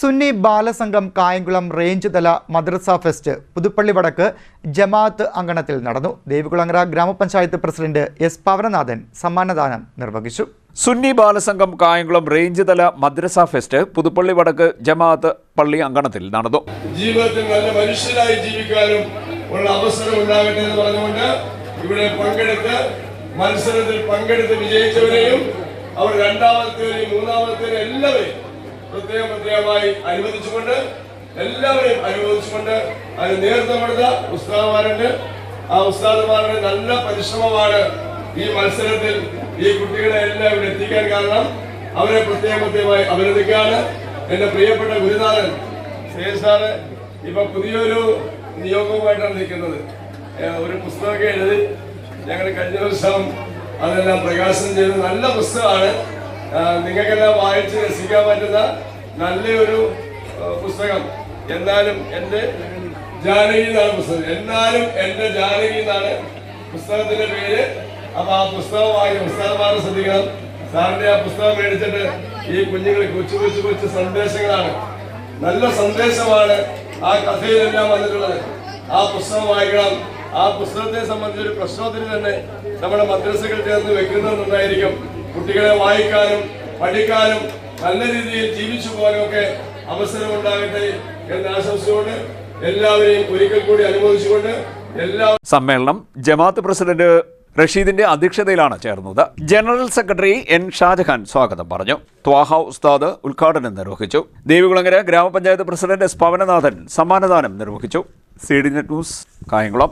Sunni Balasangham Kayamkulam range തല മദ്രസ fest Puthuppally വടക്ക് ജമാഅത്ത് അങ്കണത്തിൽ നടന്നു. ദേവികുളങ്ങര ഗ്രാമപഞ്ചായത്ത് പ്രസിഡന്റ് എസ് പവനനാഥൻ സമ്മാനദാനം നിർവഹിച്ചു. സുന്നി ബാലസംഘം കായംകുളം റേഞ്ച് തല മദ്രസ ഫെസ്റ്റ് പുതുപ്പള്ളി വടക്ക് ജമാഅത്ത് പള്ളി അങ്കണത്തിൽ നടന്നു. ജീവിതത്തിൽ നല്ല മനുഷ്യരായി ജീവിക്കാനും ഉള്ള അവസരം ഉണ്ടാകട്ടെ എന്ന് പറഞ്ഞുകൊണ്ട് ഇവിടെ പങ്കെടുത്ത് മത്സരത്തിൽ പങ്കെടുത്ത് വിജയിച്ചവരെയും അവർ രണ്ടാമത്തെ മൂന്നാമത്തെ എല്ലാവരെയും പ്രത്യേകം പ്രത്യേകമായി അനുവദിച്ചുകൊണ്ട് എല്ലാവരെയും അനുവദിച്ചുകൊണ്ട് അതിന് നേതൃത്വം കൊടുത്ത ഉസ്താദ്മാരുണ്ട്. ആ ഉസ്താദ്മാരുടെ നല്ല പരിശ്രമമാണ് ഈ മത്സരത്തിൽ ഈ കുട്ടികളെ എല്ലാം ഇവിടെ എത്തിക്കാൻ കാരണം. അവരെ പ്രത്യേക പ്രത്യേകമായി അഭിനന്ദിക്കുകയാണ്. എന്റെ പ്രിയപ്പെട്ട ഗുരുനാഥൻ ശ്രേഷ്ഠാണ് ഇപ്പൊ പുതിയൊരു നിയോഗവുമായിട്ടാണ് നിൽക്കുന്നത്. ഒരു പുസ്തകമൊക്കെ എഴുതി ഞങ്ങൾ കഴിഞ്ഞ ദിവസം അതെല്ലാം പ്രകാശനം ചെയ്ത് നല്ല പുസ്തകമാണ്. നിങ്ങൾക്കെല്ലാം വായിച്ച് രസിക്കാൻ പറ്റുന്ന നല്ലൊരു പുസ്തകം. എന്നാലും എന്റെ ജാനകി എന്നാണ് പുസ്തകം. എന്നാലും എന്റെ ജാനകി എന്നാണ് പുസ്തകത്തിന്റെ പേര്. അപ്പൊ ആ പുസ്തകം വാങ്ങി പുസ്തകമാണ് ശ്രദ്ധിക്കണം. സാറിന്റെ ആ പുസ്തകം മേടിച്ചിട്ട് ഈ കുഞ്ഞുങ്ങൾ കൊച്ചു കൊച്ചു കൊച്ചു സന്ദേശങ്ങളാണ്. നല്ല സന്ദേശമാണ് ആ കഥയിലെല്ലാം വന്നിട്ടുള്ളത്. ആ പുസ്തകം വായിക്കണം. ആ പുസ്തകത്തെ സംബന്ധിച്ചൊരു പ്രശ്നത്തിന് തന്നെ നമ്മുടെ മദ്രസകൾ ചേർന്ന് വെക്കുന്നത് നന്നായിരിക്കും. കുട്ടികളെ വായിക്കാനും പഠിക്കാനും നല്ല രീതിയിൽ ജീവിച്ചു പോകാനും അവസരം ഉണ്ടാകട്ടെ എന്ന് ആശംസിച്ചുകൊണ്ട് എല്ലാവരെയും ഒരിക്കൽ കൂടി അനുമോദിച്ചുകൊണ്ട് എല്ലാ സമ്മേളനം ജമാഅത്ത് പ്രസിഡന്റ് റഷീദിന്റെ അധ്യക്ഷതയിലാണ് ചേർന്നത്. General secretary N. ഷാജഹാൻ സ്വാഗതം പറഞ്ഞു. ത്വാഹ ഉസ്താദ് ഉദ്ഘാടനം നിർവഹിച്ചു. ദേവികുളങ്ങര ഗ്രാമപഞ്ചായത്ത് പ്രസിഡന്റ് എസ്. പവനനാഥൻ സമ്മാനദാനം നിർവഹിച്ചു. C D net news Kayamkulam.